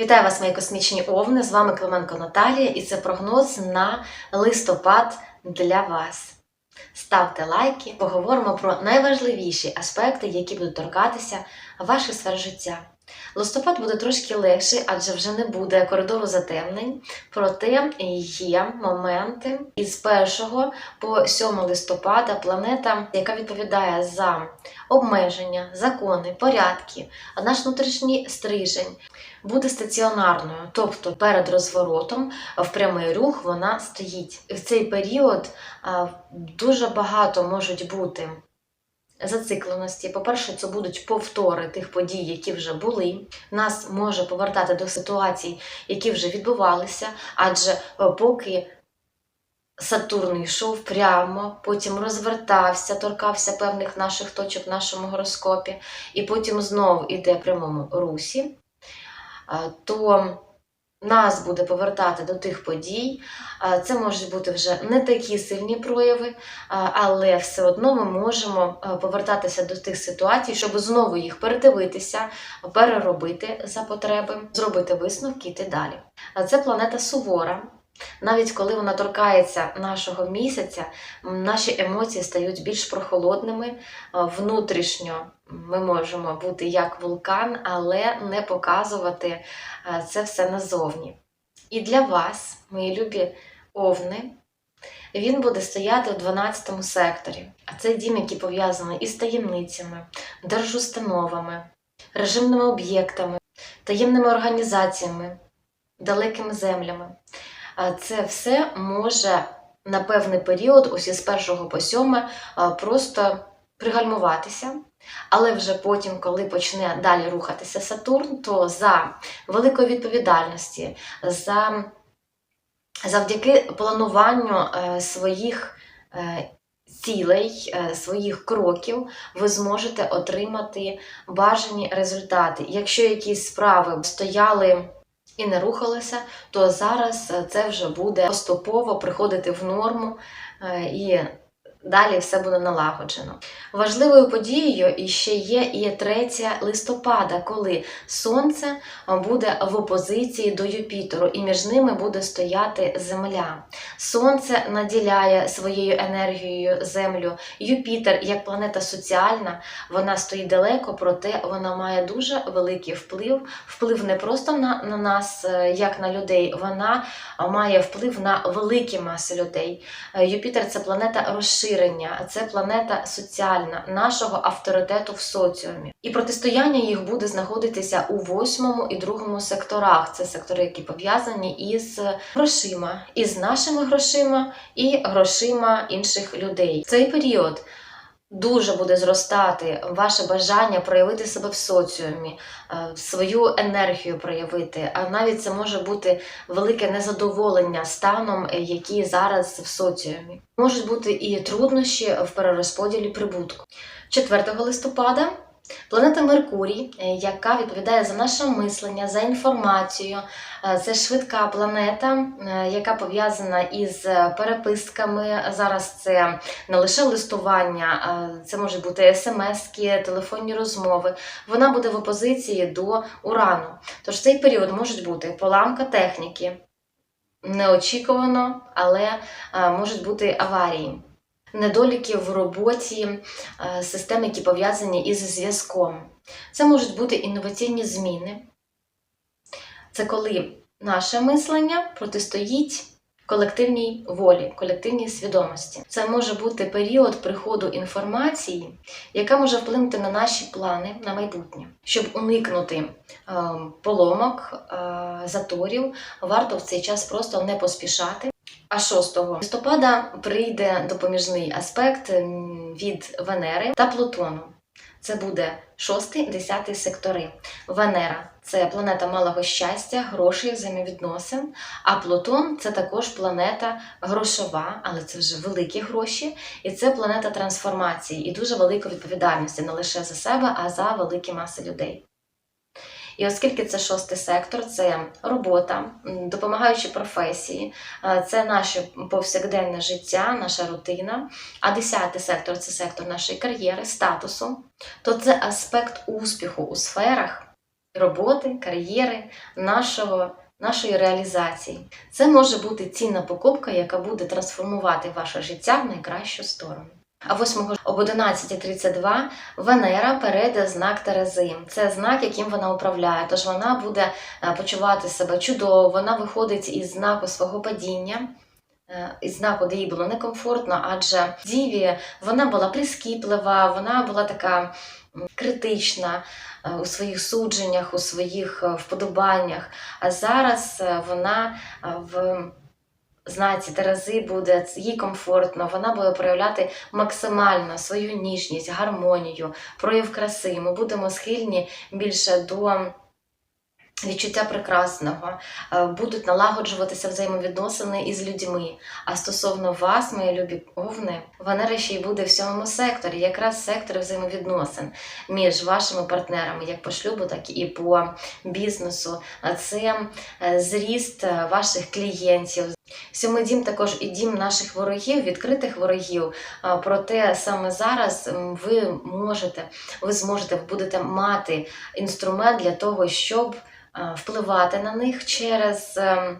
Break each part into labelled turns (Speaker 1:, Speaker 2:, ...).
Speaker 1: Вітаю вас, мої космічні овни! З вами Клименко Наталія, і це прогноз на листопад для вас. Ставте лайки, поговоримо про найважливіші аспекти, які будуть торкатися ваших сфер життя. Листопад буде трошки легший, адже вже не буде коридору затемнень. Проте є моменти із 1 по 7 листопада планета, яка відповідає за обмеження, закони, порядки, наш внутрішній стрижень буде стаціонарною, тобто перед розворотом в прямий рух вона стоїть. І в цей період дуже багато можуть бути зацикленості. По-перше, це будуть повтори тих подій, які вже були. Нас може повертати до ситуацій, які вже відбувалися, адже е, поки. Сатурн йшов прямо, потім розвертався, торкався певних наших точок в нашому гороскопі, і потім знову йде в прямому русі, то нас буде повертати до тих подій. Це можуть бути вже не такі сильні прояви, але все одно ми можемо повертатися до тих ситуацій, щоб знову їх передивитися, переробити за потреби, зробити висновки йти далі. Це планета Сувора. Навіть коли вона торкається нашого місяця, наші емоції стають більш прохолодними. Внутрішньо ми можемо бути як вулкан, але не показувати це все назовні. І для вас, мої любі овни, він буде стояти у 12 секторі. А це дім, який пов'язаний із таємницями, держустановами, режимними об'єктами, таємними організаціями, далекими землями. А Це все може на певний період, ось із 1 по 7, просто пригальмуватися. Але вже потім, коли почне далі рухатися Сатурн, то за великої відповідальності, за, завдяки плануванню е, своїх е, цілей, е, своїх кроків, ви зможете отримати бажані результати. Якщо якісь справи стояли і не рухалися, то зараз е, це вже буде поступово приходити в норму е, і далі все буде налагоджено. Важливою подією іще є і 3 листопада, коли Сонце буде в опозиції до Юпітеру, і між ними буде стояти Земля. Сонце наділяє своєю енергією Землю. Юпітер, як планета соціальна, вона стоїть далеко, проте вона має дуже великий вплив. Вплив не просто на, на нас, е, як на людей, вона має вплив на великі маси людей. Е, Юпітер це планета розширення, це планета соціальна, нашого авторитету в соціумі. І протистояння їх буде знаходитися у восьмому і другому секторах. Це сектори, які пов'язані із грошима, із нашими грошима і грошима інших людей. Цей період. Дуже буде зростати ваше бажання проявити себе в соціумі, е, свою енергію проявити. А навіть це може бути велике незадоволення станом, е, який зараз в соціумі. Можуть бути і труднощі в перерозподілі прибутку. 4 листопада планета Меркурій, е, яка відповідає за наше мислення, за інформацію. Е, Це швидка планета, е, яка пов'язана із переписками. Зараз це не лише листування, це можуть бути смски, телефонні розмови. Вона буде в опозиції до урану. Тож цей період можуть бути поламка техніки. Неочікувано, але можуть бути аварії, недоліки в роботі е, систем, які пов'язані із зв'язком. Це можуть бути інноваційні зміни. Це коли наше мислення протистоїть колективній волі, колективній свідомості. Це може бути період приходу інформації, яка може вплинути на наші плани на майбутнє. Щоб уникнути е, поломок, е, заторів, варто в цей час просто не поспішати. А 6 листопада прийде допоміжний аспект від Венери та Плутону. Це буде 6-10 сектори. Венера це планета малого щастя, грошей, взаємовідносин. А Плутон це також планета грошова, але це вже великі гроші. І це планета трансформації і дуже великої відповідальності не лише за себе, а за великі маси людей. І оскільки це шостий сектор, це робота, допомагаючі професії, е, це наше повсякденне життя, наша рутина. А десятий сектор це сектор нашої кар'єри, статусу, то це аспект успіху у сферах, роботи, кар'єри, нашого, нашої реалізації. Це може бути цінна покупка, яка буде трансформувати ваше життя в найкращу сторону. А 8 об 11.32 Венера перейде знак Терези. Це знак, яким вона управляє. Тож вона буде е, почувати себе чудово, вона виходить із знаку свого падіння. е, Із знаку, де їй було некомфортно, адже Діві вона була прискіплива, вона була така критична е, у своїх судженнях, у своїх вподобаннях. А зараз вона в знаці Терези буде їй комфортно, вона буде проявляти максимально свою ніжність, гармонію, прояв краси. Ми будемо схильні більше до відчуття прекрасного, Е, будуть налагоджуватися взаємовідносини із людьми. А стосовно вас, мої любі овни, Венера ще й буде в сьомому секторі, якраз сектор взаємовідносин між вашими партнерами, як по шлюбу, так і по бізнесу. Це е, зріст е, ваших клієнтів. Сьомий дім також і дім наших ворогів, відкритих ворогів. Проте саме зараз ви можете, ви зможете, будете мати інструмент для того, щоб впливати на них через ем,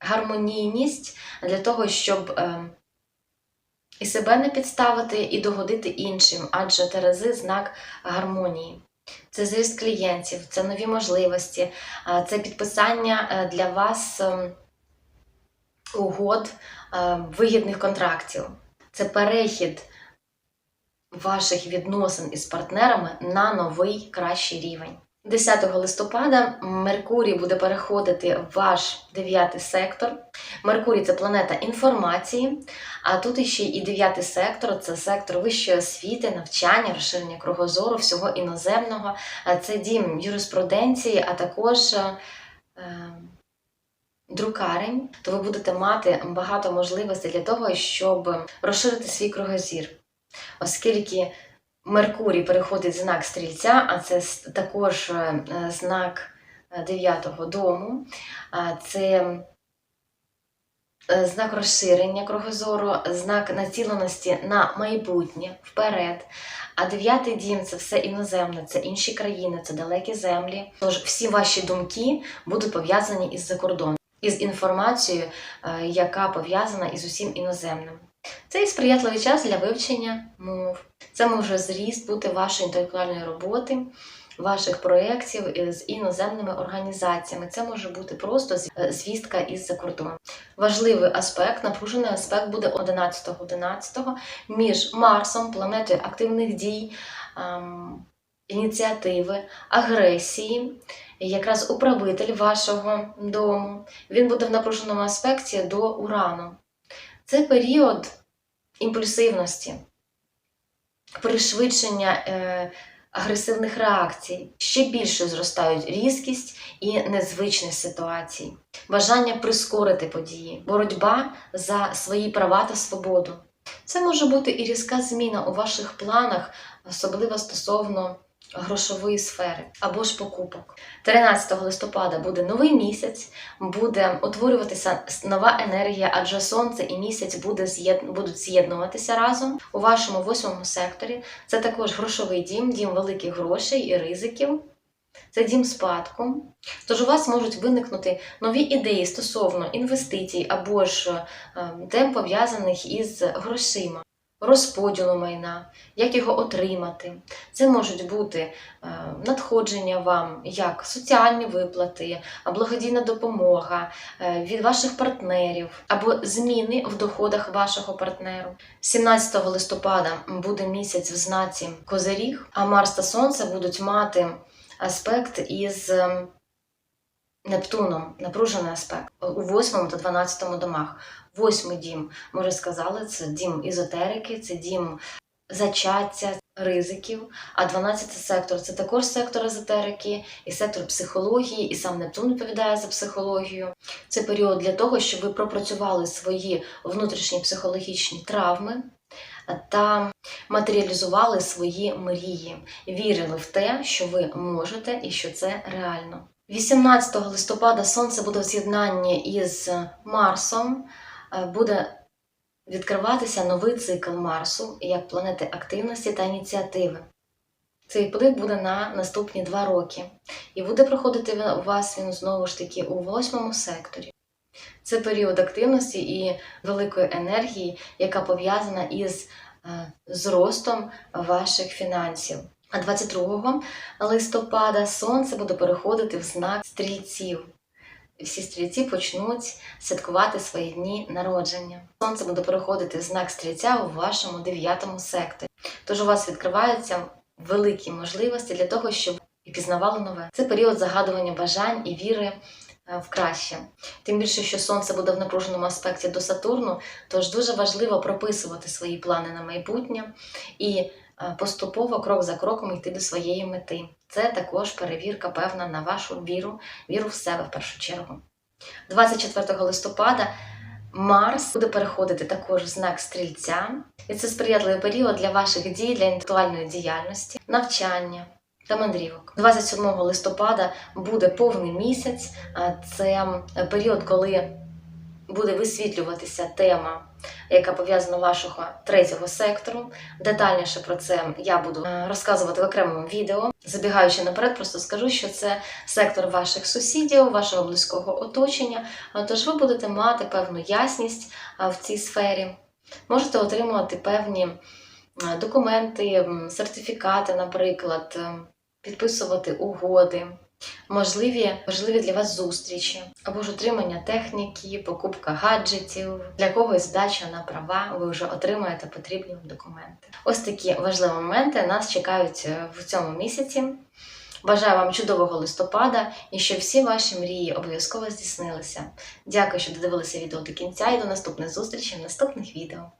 Speaker 1: гармонійність, для того, щоб ем, і себе не підставити, і догодити іншим, адже Терези знак гармонії. Це зріст клієнтів, це нові можливості, це підписання е, для вас угод, е, вигідних контрактів. Це перехід ваших відносин із партнерами на новий кращий рівень. 10 листопада Меркурій буде переходити в ваш дев'ятий сектор. Меркурій це планета інформації, а тут іще і дев'ятий сектор це сектор вищої освіти, навчання, розширення кругозору, всього іноземного. Це дім юриспруденції, а також е, е, друкарень, то ви будете мати багато можливостей для того, щоб розширити свій кругозір. Оскільки Меркурій переходить знак стрільця, а це також е, знак е, дев'ятого дому, це е, знак розширення кругозору, знак націленості на майбутнє вперед. А дев'ятий дім це все іноземне, це інші країни, це далекі землі. Тож всі ваші думки будуть пов'язані із закордоном, із інформацією, яка пов'язана із усім іноземним. Це і сприятливий час для вивчення мов. Це може зріст бути вашої інтелектуальної роботи, ваших проєктів з іноземними організаціями. Це може бути просто е, звістка із-за кордону. Важливий аспект, напружений аспект буде 11.11 між Марсом, планетою активних дій, ем, ініціативи, агресії. Якраз управитель вашого дому. Він буде в напруженому аспекті до Урану. Це період імпульсивності, пришвидшення е, агресивних реакцій. Ще більше зростають різкість і незвичність ситуацій, бажання прискорити події, боротьба за свої права та свободу. Це може бути і різка зміна у ваших планах, особливо стосовно грошової сфери або ж покупок. 13 листопада буде новий місяць, буде утворюватися нова енергія, адже сонце і місяць буде будуть з'єднуватися разом у вашому восьмому секторі. Це також грошовий дім, дім великих грошей і ризиків. Це дім спадку. Тож у вас можуть виникнути нові ідеї стосовно інвестицій або ж е, тем пов'язаних із грошима, розподілу майна, як його отримати. Це можуть бути е, надходження вам як соціальні виплати, благодійна допомога е, від ваших партнерів або зміни в доходах вашого партнеру. 17 листопада буде місяць в знаці Козиріг, а Марс та Сонце будуть мати аспект із ем, Нептуном, напружений аспект у 8 та 12 домах. Восьмий дім, ми вже сказали, це дім ізотерики, це дім зачаття, ризиків. А 12 сектор це також сектор езотерики, і сектор психології, і сам Нептун відповідає за психологію. Це період для того, щоб ви пропрацювали свої внутрішні психологічні травми та матеріалізували свої мрії, вірили в те, що ви можете і що це реально. 18 листопада Сонце буде в з'єднанні із Марсом, е, буде відкриватися новий цикл Марсу як планети активності та ініціативи. Цей вплив буде на наступні два роки. І буде проходити у вас він знову ж таки у восьмому секторі. Це період активності і великої енергії, яка пов'язана із е, зростом ваших фінансів. А 22 листопада сонце буде переходити в знак стрільців. Всі стрільці почнуть святкувати свої дні народження. Сонце буде переходити в знак стрільця у вашому дев'ятому секторі. Тож у вас відкриваються великі можливості для того, щоб і пізнавали нове. Це період загадування бажань і віри е, в краще. Тим більше, що сонце буде в напруженому аспекті до Сатурну, тож дуже важливо прописувати свої плани на майбутнє і поступово, крок за кроком йти до своєї мети. Це також перевірка певна на вашу віру, віру в себе в першу чергу. 24 листопада Марс буде переходити також в знак стрільця, і це сприятливий період для ваших дій, для інтелектуальної діяльності, навчання та мандрівок. 27 листопада буде повний місяць. Це період, коли буде висвітлюватися тема, яка пов'язана вашого третього сектору. Детальніше про це я буду е, розказувати в окремому відео. Забігаючи наперед, просто скажу, що це сектор ваших сусідів, вашого близького оточення. Тож ви будете мати певну ясність в цій сфері. Можете отримувати певні е, документи, сертифікати, наприклад, е, підписувати угоди, можливі, важливі для вас зустрічі, або ж отримання техніки, покупка гаджетів, для когось здача на права, ви вже отримаєте потрібні документи. Ось такі важливі моменти нас чекають е, в цьому місяці. Бажаю вам чудового листопада і щоб всі ваші мрії обов'язково здійснилися. Дякую, що додивилися відео до кінця і до наступних зустрічей в наступних відео.